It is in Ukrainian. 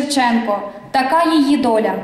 Шевченко, така її доля.